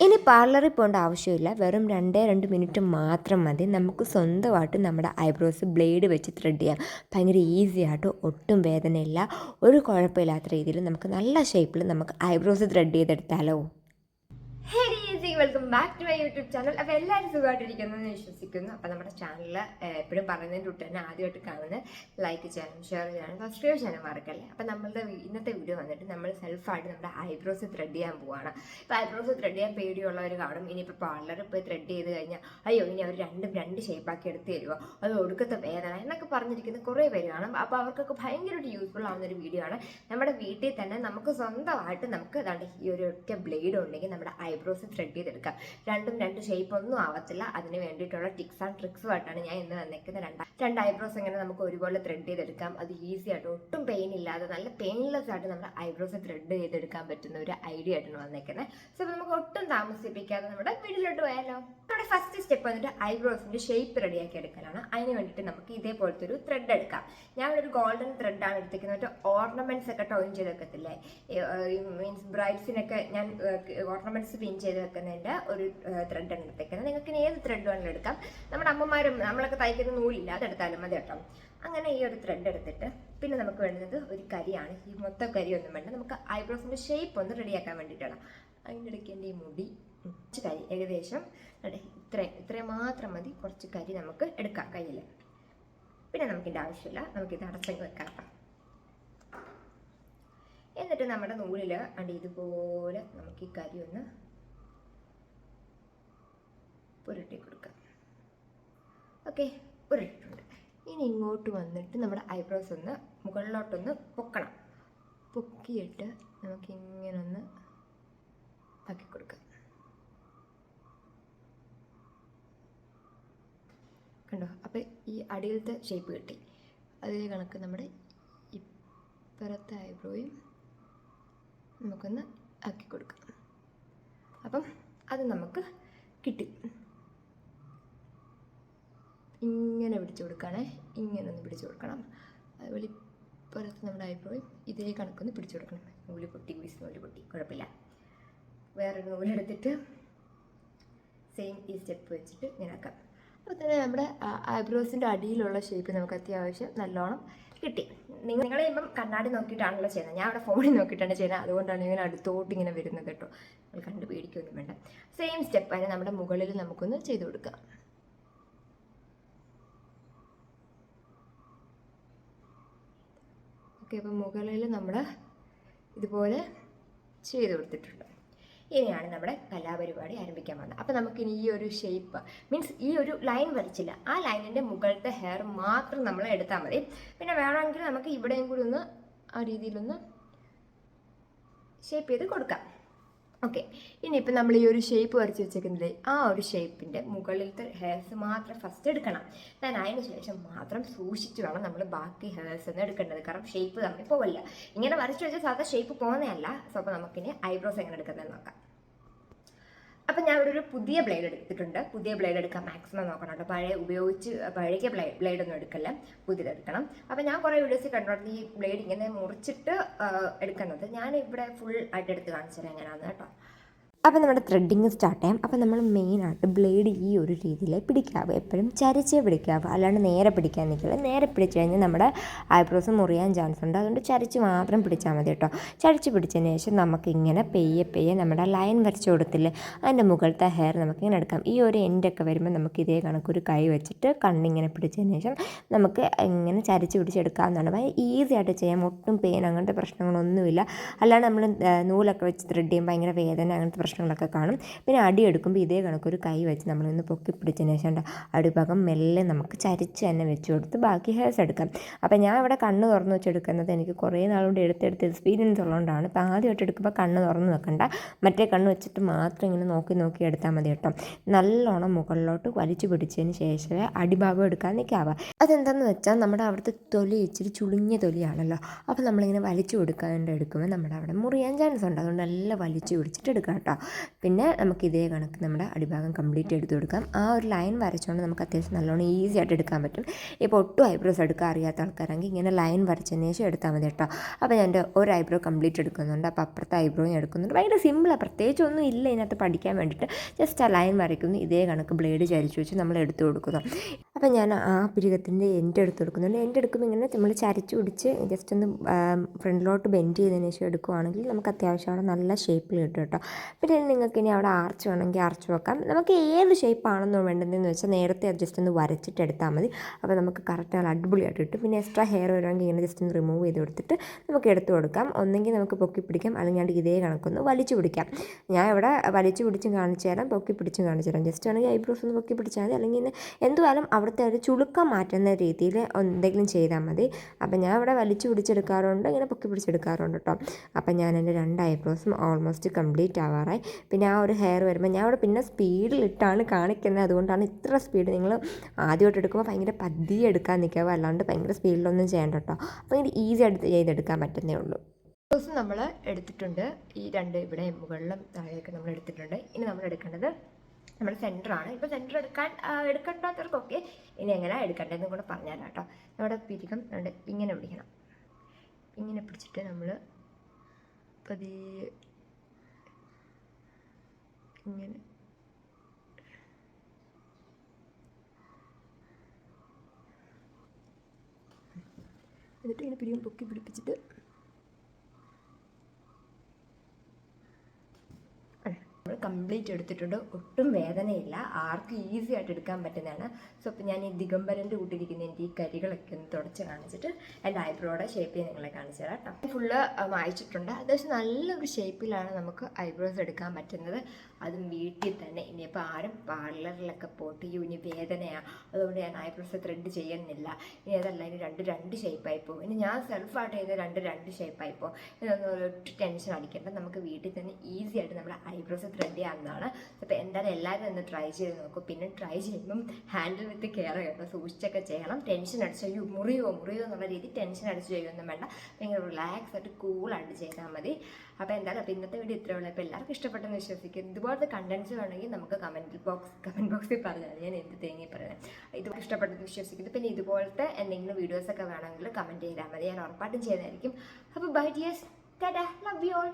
ഇനി പാർലറിൽ പോകേണ്ട ആവശ്യമില്ല. വെറും രണ്ടേ രണ്ട് മിനിറ്റ് മാത്രം മതി. നമുക്ക് സ്വന്തമായിട്ട് നമ്മുടെ ഐബ്രോസ് ബ്ലേഡ് വെച്ച് ത്രെഡ് ചെയ്യാം. ഭയങ്കര ഈസി ആയിട്ട് ഒട്ടും വേദനയില്ല. ഒരു കുഴപ്പമില്ലാത്ത രീതിയിൽ നമുക്ക് നല്ല ഷേപ്പിൽ നമുക്ക് eyebrows thread ചെയ്തെടുത്താലോ? Welcome back to my YouTube channel അപ്പോൾ എല്ലാവരും സുഖമായിട്ടിരിക്കുന്നു എന്ന് വിശ്വസിക്കുന്നു. അപ്പൊ നമ്മുടെ ചാനൽ എപ്പോഴും പറയുന്നതിന് തൊട്ട് തന്നെ ആദ്യമായിട്ട് കാണുന്നത് ലൈക്ക് ചെയ്യാനും ഷെയർ ചെയ്യാനും സബ്സ്ക്രൈബ് ചെയ്യാനും മറക്കല്ലേ? അപ്പൊ നമ്മളുടെ ഇന്നത്തെ വീഡിയോ വന്നിട്ട് നമ്മൾ സെൽഫായിട്ട് നമ്മുടെ ഐബ്രോസ് ത്രെഡ് ചെയ്യാൻ പോവാണ്. ഇപ്പോൾ ഐബ്രോസ് ത്രെഡ് ചെയ്യാൻ പേടിയുള്ളവർ കാണും. ഇനിയിപ്പോൾ പാർലറിൽ പോയി ത്രെഡ് ചെയ്ത് കഴിഞ്ഞാൽ അയ്യോ ഇനി അവർ രണ്ടും രണ്ട് ഷേപ്പാക്കി എടുത്ത് തരുമോ അത് ഒടുക്കത്തെ വേദന? എന്നൊക്കെ പറഞ്ഞിരിക്കുന്ന കുറേ പേര് കാണും. അപ്പോൾ അവർക്കൊക്കെ ഭയങ്കരമായിട്ട് യൂസ്ഫുൾ ആവുന്ന ഒരു വീഡിയോ ആണ്. നമ്മുടെ വീട്ടിൽ തന്നെ നമുക്ക് സ്വന്തമായിട്ട് നമുക്ക് ഈ ഒരു ഒറ്റ ബ്ലേഡ് ഉണ്ടെങ്കിൽ നമ്മുടെ ഐബ്രോസ് ത്രെഡ് ചെയ്തെടുക്കാം രണ്ടും രണ്ട് ഷേപ്പ് ഒന്നും ആവത്തില്ല. അതിന് വേണ്ടിയിട്ടുള്ള ടിക്സ് ആൻഡ് ട്രിക്സും ആയിട്ടാണ് ഞാൻ ഇന്ന് വന്നേക്കുന്നത്. രണ്ട് രണ്ട് ഐബ്രോസ് എങ്ങനെ നമുക്ക് ഒരുപോലെ ത്രെഡ് ചെയ്തെടുക്കാം. അത് ഈസി ആയിട്ട് ഒട്ടും പെയിൻ ഇല്ലാതെ നല്ല പെയിൻലെസ് ആയിട്ട് നമ്മുടെ ഐബ്രോസ് ത്രെഡ് ചെയ്തെടുക്കാൻ പറ്റുന്ന ഒരു ഐഡിയ ആയിട്ടാണ് വന്നേക്കുന്നത്. സോ നമുക്ക് ഒട്ടും താമസിപ്പിക്കാതെ നമ്മുടെ വീട്ടിലോട്ട് പോയാലോ? നമ്മുടെ ഫസ്റ്റ് സ്റ്റെപ്പ് വന്നിട്ട് ഐബ്രോസിന്റെ ഷേപ്പ് റെഡിയാക്കി എടുക്കലാണ്. അതിന് വേണ്ടിയിട്ട് നമുക്ക് ഇതേപോലത്തെ ഒരു ത്രെഡ് എടുക്കാം. ഞാൻ ഒരു ഗോൾഡൻ ത്രെഡാണ് എടുത്തിരിക്കുന്നത്. ഓർണമെന്റ്സ് ഒക്കെ ടോയിൻ ചെയ്ത് വെക്കത്തില്ലേ? മീൻസ് ബ്രൈഡ്സിനൊക്കെ ഞാൻ ഓർണമെന്റ്സ് പിൻ ചെയ്ത് വെക്കുന്നതിന്റെ ഒരു ത്രെഡ് ആണ് എടുത്തേക്കുന്നത്. നിങ്ങൾക്ക് ഇനി ഏത് ത്രെഡ് വേണമെങ്കിലും എടുക്കാം. നമ്മുടെ അമ്മമാരും നമ്മളൊക്കെ തയ്ക്കുന്ന നൂലില്ല അതെടുത്താലും മതി കേട്ടോ. അങ്ങനെ ഈ ഒരു ത്രെഡ് എടുത്തിട്ട് പിന്നെ നമുക്ക് വേണ്ടുന്നത് ഒരു കരിയാണ്. ഈ മൊത്തം ഒന്നും വേണ്ട. നമുക്ക് ഐബ്രോസിന്റെ ഷേപ്പ് ഒന്ന് റെഡിയാക്കാൻ വേണ്ടിയിട്ടാണ്. അതിന്റെ ഇടയ്ക്ക് എന്റെ ഈ മുടി കുറച്ച് കരി ഏകദേശം ഇത്രയും ഇത്രയും മാത്രം മതി. കുറച്ച് കരി നമുക്ക് എടുക്കാം കയ്യിൽ പിന്നെ നമുക്കിന്റെ ആവശ്യമില്ല. നമുക്കിത് അടച്ചങ്ങ് വെക്കാം എന്നിട്ട് നമ്മുടെ നൂലിൽ അണ്ട് ഇതുപോലെ നമുക്ക് ഈ കരി ഒന്ന് പുരട്ടി കൊടുക്കുക. ഓക്കെ പുരട്ടിട്ടുണ്ട് ഇനി ഇങ്ങോട്ട് വന്നിട്ട് നമ്മുടെ ഐബ്രോസ് ഒന്ന് മുകളിലോട്ടൊന്ന് പൊക്കണം. പൊക്കിയിട്ട് നമുക്ക് ഇങ്ങനെ ഒന്ന് ആക്കി കൊടുക്കാം. കണ്ടോ? അപ്പോൾ ഈ അടിയിലത്തെ ഷേപ്പ് കിട്ടി. അതേ കണക്ക് നമ്മുടെ ഇപ്പുറത്തെ ഐബ്രോയും നമുക്കൊന്ന് ആക്കി കൊടുക്കാം. അപ്പം അത് നമുക്ക് കിട്ടി. ഇങ്ങനെ പിടിച്ചു കൊടുക്കണേ ഇങ്ങനെ ഒന്ന് പിടിച്ചു കൊടുക്കണം. അതുപോലെ ഇപ്പുറത്ത് നമ്മുടെ ഐബ്രോയും ഇതേ കണക്കൊന്ന് പിടിച്ചു കൊടുക്കണം. നൂൽ പൊട്ടി വീസ് നൂൽ പൊട്ടി. കുഴപ്പമില്ല. വേറൊരു നൂലെടുത്തിട്ട് സെയിം ഈ സ്റ്റെപ്പ് വെച്ചിട്ട് ഇങ്ങനെ ആക്കാം. അപ്പോൾ തന്നെ നമ്മുടെ ഐബ്രോസിന്റെ അടിയിലുള്ള ഷേപ്പ് നമുക്ക് അത്യാവശ്യം നല്ലോണം കിട്ടി. നിങ്ങൾ നിങ്ങൾ ഇപ്പം കണ്ണാടി നോക്കിയിട്ടാണല്ലോ ചെയ്യുന്നത്. ഞാൻ അവിടെ ഫോണിൽ നോക്കിയിട്ടാണ് ചെയ്യുന്നത്. അതുകൊണ്ടാണ് ഇങ്ങനെ അടുത്തോട്ട് ഇങ്ങനെ വരുന്നത് കേട്ടോ. നിങ്ങൾ കണ്ട് പേടിക്കൊന്നും വേണ്ട. സെയിം സ്റ്റെപ്പ് അതിന് നമ്മുടെ മുകളിൽ നമുക്കൊന്ന് ചെയ്ത് കൊടുക്കാം. ഓക്കെ അപ്പോൾ മുകളിൽ നമ്മൾ ഇതുപോലെ ചെയ്ത് കൊടുത്തിട്ടുണ്ട്. ഇനിയാണ് നമ്മുടെ കലാപരിപാടി ആരംഭിക്കാൻ പോകുന്നത്. അപ്പോൾ നമുക്കിനി ഈ ഒരു ഷേപ്പ് മീൻസ് ഈ ഒരു ലൈൻ വരച്ചില്ല. ആ ലൈനിന്റെ മുകളിലത്തെ ഹെയർ മാത്രം നമ്മൾ എടുത്താൽ മതി. പിന്നെ വേണമെങ്കിൽ നമുക്ക് ഇവിടെയും കൂടി ഒന്ന് ആ രീതിയിലൊന്ന് ഷേപ്പ് ചെയ്ത് കൊടുക്കാം. ഓക്കെ ഇനിയിപ്പോൾ നമ്മൾ ഈ ഒരു ഷേപ്പ് വരച്ച് വെച്ചേക്കുന്നത് ആ ഒരു ഷേപ്പിന്റെ മുകളിലത്തെ ഹെയർസ് മാത്രം ഫസ്റ്റ് എടുക്കണം. ഞാൻ അതിന് ശേഷം മാത്രം സൂക്ഷിച്ച് വേണം നമ്മൾ ബാക്കി ഹെയർസ് ഒന്ന് എടുക്കേണ്ടത്. കാരണം ഷേപ്പ് തമ്മിൽ പോവില്ല ഇങ്ങനെ വരച്ച് വെച്ചാൽ സാധാരണ ഷേപ്പ് പോകുന്നതല്ല സോ അപ്പോൾ നമുക്കിനി ഐബ്രോസ് എങ്ങനെ എടുക്കുന്നത് നോക്കാം. അപ്പം ഞാൻ ഇവിടെ ഒരു പുതിയ ബ്ലേഡ് എടുത്തിട്ടുണ്ട്. പുതിയ ബ്ലേഡ് എടുക്കാൻ മാക്സിമം നോക്കണം കേട്ടോ. പഴയ ഉപയോഗിച്ച് പഴയ ബ്ലേ ബ്ലേഡ് ഒന്നും എടുക്കല്ല. പുതിയത് എടുക്കണം. അപ്പം ഞാൻ കുറേ വീഡിയോസ് കണ്ടോണ്ട് ഈ ബ്ലേഡ് ഇങ്ങനെ മുറിച്ചിട്ട് എടുക്കുന്നത്. ഞാൻ ഇവിടെ ഫുൾ ആയിട്ട് എടുത്ത് കാണിച്ചു തരാം. എങ്ങനെയാണെന്ന് കേട്ടോ. അപ്പോൾ നമ്മുടെ ത്രെഡിങ് സ്റ്റാർട്ട് ചെയ്യാം അപ്പോൾ നമ്മൾ മെയിനായിട്ട് ബ്ലേഡ് ഈ ഒരു രീതിയിൽ പിടിക്കാവുക എപ്പോഴും ചരച്ചേ പിടിക്കാവുക അല്ലാണ്ട് നേരെ പിടിക്കാൻ നിൽക്കില്ല. നേരെ പിടിച്ചു കഴിഞ്ഞാൽ നമ്മുടെ ഐബ്രോസ് മുറിയാൻ ചാൻസ് ഉണ്ട്. അതുകൊണ്ട് ചരച്ച് മാത്രം പിടിച്ചാൽ മതി കേട്ടോ. ചരച്ച് പിടിച്ചതിന് ശേഷം നമുക്കിങ്ങനെ പെയ്യെ പെയ്യെ നമ്മുടെ ലൈൻ വരച്ച് കൊടുത്തില്ലേ അതിന്റെ മുകളിലത്തെ ഹെയർ നമുക്കിങ്ങനെ എടുക്കാം. ഈ ഒരു എൻഡൊക്കെ വരുമ്പോൾ നമുക്ക് ഇതേ കണക്കൊരു കൈ വെച്ചിട്ട് കണ്ണിങ്ങനെ പിടിച്ചതിന് ശേഷം നമുക്ക് ഇങ്ങനെ ചരച്ച് പിടിച്ചെടുക്കാവുന്നതാണ്. ഭയങ്കര ഈസി ആയിട്ട് ചെയ്യാം. ഒട്ടും പെയിൻ അങ്ങനത്തെ പ്രശ്നങ്ങളൊന്നുമില്ല. അല്ലാണ്ട് നമ്മൾ നൂലൊക്കെ വെച്ച് ത്രെഡ് ചെയ്യുമ്പോൾ ഭയങ്കര വേദന അങ്ങനത്തെ പ്രശ്നങ്ങളൊക്കെ കാണും. പിന്നെ അടി എടുക്കുമ്പോൾ ഇതേ കണക്കൊരു കൈ വെച്ച് നമ്മളൊന്ന് പൊക്കി പിടിച്ചതിന് ശേഷം അടിഭാഗം മെല്ലെ നമുക്ക് ചരിച്ച് തന്നെ വെച്ച് കൊടുത്ത് ബാക്കി ഹെയർസ് എടുക്കാം. അപ്പോൾ ഞാൻ ഇവിടെ കണ്ണ് തുറന്ന് വെച്ചെടുക്കുന്നത് എനിക്ക് കുറേ നാളുകൊണ്ട് എടുത്തെടുത്ത് എക്സ്പീരിയൻസ് ഉള്ളതുകൊണ്ടാണ്. അപ്പോൾ ആദ്യമായിട്ട് എടുക്കുമ്പോൾ കണ്ണ് തുറന്ന് വെക്കണ്ട. മറ്റേ കണ്ണ് വെച്ചിട്ട് മാത്രം ഇങ്ങനെ നോക്കി നോക്കി എടുത്താൽ മതി കേട്ടോ. നല്ലോണം മുകളിലോട്ട് വലിച്ചു പിടിച്ചതിന് ശേഷമേ അടിഭാഗം എടുക്കാൻ നിൽക്കാവുക അതെന്താണെന്ന് വെച്ചാൽ നമ്മുടെ അവിടുത്തെ തൊലി ഇച്ചിരി ചുളിഞ്ഞ തൊലിയാണല്ലോ. അപ്പോൾ നമ്മളിങ്ങനെ വലിച്ചു കൊടുക്കാണ്ട് എടുക്കുമ്പോൾ നമ്മുടെ അവിടെ മുറിയാൻ ചാൻസ് ഉണ്ട്. അതുകൊണ്ട് നല്ല വലിച്ചു പിടിച്ചിട്ട് എടുക്കാം കേട്ടോ. പിന്നെ നമുക്ക് ഇതേ കണക്ക് നമ്മുടെ അടിഭാഗം കംപ്ലീറ്റ് എടുത്ത് കൊടുക്കാം. ആ ഒരു ലൈൻ വരച്ചുകൊണ്ട് നമുക്ക് അത്യാവശ്യം നല്ലോണം ഈസി ആയിട്ട് എടുക്കാൻ പറ്റും. ഇപ്പോൾ ഒട്ടും ഐബ്രോസ് എടുക്കാൻ അറിയാത്ത ആൾക്കാരാണെങ്കിൽ ഇങ്ങനെ ലൈൻ വരച്ചതിന് ശേഷം എടുത്താൽ മതി കേട്ടോ. അപ്പോൾ ഞാൻ ഒരു ഐബ്രോ കംപ്ലീറ്റ് എടുക്കുന്നുണ്ട്. അപ്പോൾ അപ്പുറത്തെ ഐബ്രോയും എടുക്കുന്നുണ്ട്. ഭയങ്കര സിമ്പിളാണ് പ്രത്യേകിച്ച് ഒന്നും ഇല്ല ഇതിനകത്ത് പഠിക്കാൻ വേണ്ടിയിട്ട്. ജസ്റ്റ് ആ ലൈൻ വരയ്ക്കുന്നു. ഇതേ കണക്ക് ബ്ലേഡ് ചരിച്ചു വെച്ച് നമ്മൾ എടുത്തു കൊടുക്കുന്നു. അപ്പോൾ ഞാൻ ആ പിരികത്തിന്റെ എന്റെ എടുത്ത് കൊടുക്കുന്നുണ്ട്. എന്റെ എടുക്കുമ്പോൾ ഇങ്ങനെ നമ്മൾ ചരച്ച് പിടിച്ച് ജസ്റ്റ് ഒന്ന് ഫ്രണ്ടിലോട്ട് ബെൻഡ് ചെയ്തതിന് ശേഷം എടുക്കുവാണെങ്കിൽ നമുക്ക് അത്യാവശ്യം അവിടെ നല്ല ഷേപ്പിൽ കിട്ടും കേട്ടോ. പിന്നെ നിങ്ങൾക്ക് ഇനി അവിടെ ആർച്ച് വേണമെങ്കിൽ ആർച്ച് വെക്കാം. നമുക്ക് ഏത് ഷേപ്പാണെന്നോ വേണ്ടതെന്ന് വെച്ചാൽ നേരത്തെ അത് ജസ്റ്റ് ഒന്ന് വരച്ചിട്ട് എടുത്താൽ മതി. അപ്പോൾ നമുക്ക് കറക്റ്റ് നല്ല അടിപൊളിയായിട്ട് കിട്ടും. പിന്നെ എക്സ്ട്രാ ഹെയർ വരുവാണെങ്കിൽ ഇങ്ങനെ ജസ്റ്റ് ഒന്ന് റിമൂവ് ചെയ്ത് കൊടുത്തിട്ട് നമുക്ക് എടുത്തു കൊടുക്കാം. ഒന്നെങ്കിൽ നമുക്ക് പൊക്കി പിടിക്കാം. അല്ലെങ്കിൽ ഞാൻ ഇതേ കണക്കൊന്ന് വലിച്ചു പിടിക്കാം. ഞാൻ ഇവിടെ വലിച്ചു പിടിച്ചും കാണിച്ചു തരാം. പൊക്കി പിടിച്ചും കാണിച്ചു തരാം. ജസ്റ്റ് ആണെങ്കിൽ ഐബ്രോസ് ഒന്ന് പൊക്കി പിടിച്ചാൽ മതി. അല്ലെങ്കിൽ എന്തുവായാലും അവിടുത്തെ ഒരു ചുളുക്കം മാറ്റുന്ന രീതിയിൽ എന്തെങ്കിലും ചെയ്താൽ മതി. അപ്പം ഞാൻ ഇവിടെ വലിച്ചു പിടിച്ചെടുക്കാറുണ്ട് ഇങ്ങനെ പൊക്കി പിടിച്ചെടുക്കാറുണ്ട് കേട്ടോ അപ്പം ഞാൻ എന്റെ രണ്ട് ഐബ്രോസും ഓൾമോസ്റ്റ് കംപ്ലീറ്റ് ആവാറായി. പിന്നെ ആ ഒരു ഹെയർ വരുമ്പോൾ ഞാൻ അവിടെ പിന്നെ സ്പീഡിലിട്ടാണ് കാണിക്കുന്നത്. അതുകൊണ്ടാണ് ഇത്ര സ്പീഡ് നിങ്ങൾ ആദ്യമായിട്ട് എടുക്കുമ്പോൾ ഭയങ്കര പതിയെ എടുക്കാൻ നിൽക്കാവോ? അല്ലാണ്ട് ഭയങ്കര സ്പീഡിലൊന്നും ചെയ്യേണ്ട കേട്ടോ അപ്പോൾ ഇത് ഈസി ആയിട്ട് ചെയ്തെടുക്കാൻ പറ്റുന്നേ ഉള്ളൂ. ദിവസം നമ്മൾ എടുത്തിട്ടുണ്ട്. ഈ രണ്ട് ഇവിടെ മുകളിലും താഴെയൊക്കെ നമ്മൾ എടുത്തിട്ടുണ്ട്. ഇനി നമ്മൾ എടുക്കേണ്ടത് നമ്മുടെ സെന്ററാണ് ഇപ്പോൾ സെന്റർ എടുക്കാൻ എടുക്കേണ്ടാത്തവർക്കൊക്കെ ഇനി എങ്ങനെ എടുക്കേണ്ടതെന്നും കൂടെ പറഞ്ഞുതരാം കേട്ടോ. നമ്മുടെ പിരികം നമ്മുടെ ഇങ്ങനെ പിടിക്കണം ഇങ്ങനെ പിടിച്ചിട്ട് നമ്മൾ പതിയെ ഇങ്ങനെ. എന്നിട്ട് ഇങ്ങനെ പിരികം പൊക്കി പിടിപ്പിച്ചിട്ട് നമ്മൾ കംപ്ലീറ്റ് എടുത്തിട്ടുണ്ട്. ഒട്ടും വേദനയില്ല. ആർക്കും ഈസി ആയിട്ട് എടുക്കാൻ പറ്റുന്നതാണ്. സോ അപ്പോൾ ഞാൻ ഈ ദിഗംബരന്റെ കൂട്ടിരിക്കുന്ന എന്റെ ഈ കരികളൊക്കെ ഒന്ന് തുടച്ച് കാണിച്ചിട്ട് എന്റെ ഐബ്രോയുടെ ഷേപ്പ് നിങ്ങളെ കാണിച്ചു തരാം കേട്ടോ. ഫുള്ള് വായിച്ചിട്ടുണ്ട്. അത്യാവശ്യം നല്ലൊരു ഷേപ്പിലാണ് നമുക്ക് ഐബ്രോസ് എടുക്കാൻ പറ്റുന്നത്. അതും വീട്ടിൽ തന്നെ. ഇനിയിപ്പോൾ ആരും പാർലറിലൊക്കെ പോയിട്ട് ഇനി വേദനയാണ് അതുകൊണ്ട് ഞാൻ ഐബ്രോസ് ത്രെഡ് ചെയ്യുന്നില്ല. ഇനി അതല്ല ഇനി രണ്ട് രണ്ട് ഷേപ്പായി പോകും. ഇനി ഞാൻ സെൽഫായിട്ട് ചെയ്ത രണ്ട് രണ്ട് ഷേപ്പായി പോകും. ഇതൊന്നും ഒരു ടെൻഷൻ അടിക്കേണ്ട. നമുക്ക് വീട്ടിൽ തന്നെ ഈസി ആയിട്ട് നമ്മുടെ ഐബ്രോസ് ത്രെഡ് ചെയ്യാവുന്നതാണ്. അപ്പോൾ എന്തായാലും എല്ലാവരും ഒന്ന് ട്രൈ ചെയ്ത് നോക്കും. പിന്നെ ട്രൈ ചെയ്യുമ്പം ഹാൻഡിൽ വിത്ത് കെയർ കേട്ടോ സൂക്ഷിച്ചൊക്കെ ചെയ്യണം. ടെൻഷൻ അടിച്ച് അയ്യോ മുറിയോ മുറിയോ എന്നുള്ള രീതി ടെൻഷൻ അടിച്ച് ചെയ്യുമൊന്നും വേണ്ട. ഭയങ്കര റിലാക്സ് ആയിട്ട് കൂളായിട്ട് ചെയ്താൽ മതി. അപ്പോൾ എന്തായാലും അപ്പോൾ ഇന്നത്തെ വീഡിയോ ഉള്ളൂ. അപ്പോൾ എല്ലാവർക്കും ഇഷ്ടപ്പെട്ടെന്ന് വിശ്വസിക്കും ഇതുപോലത്തെ കണ്ടൻസ് വേണമെങ്കിൽ നമുക്ക് കമന്റ് ബോക്സ് കമന്റ് ബോക്സിൽ പറഞ്ഞാൽ. ഞാൻ എന്ത് തേങ്ങി പറയുന്നത് ഇത് ഇഷ്ടപ്പെട്ടെന്ന് വിശ്വസിക്കുന്നു. പിന്നെ ഇതുപോലത്തെ എന്തെങ്കിലും വീഡിയോസൊക്കെ വേണമെങ്കിൽ കമന്റ് ചെയ്താൽ മതി. ഞാൻ ഉറപ്പായിട്ടും ചെയ്യുന്നതായിരിക്കും. അപ്പോൾ bye dears Tata love you all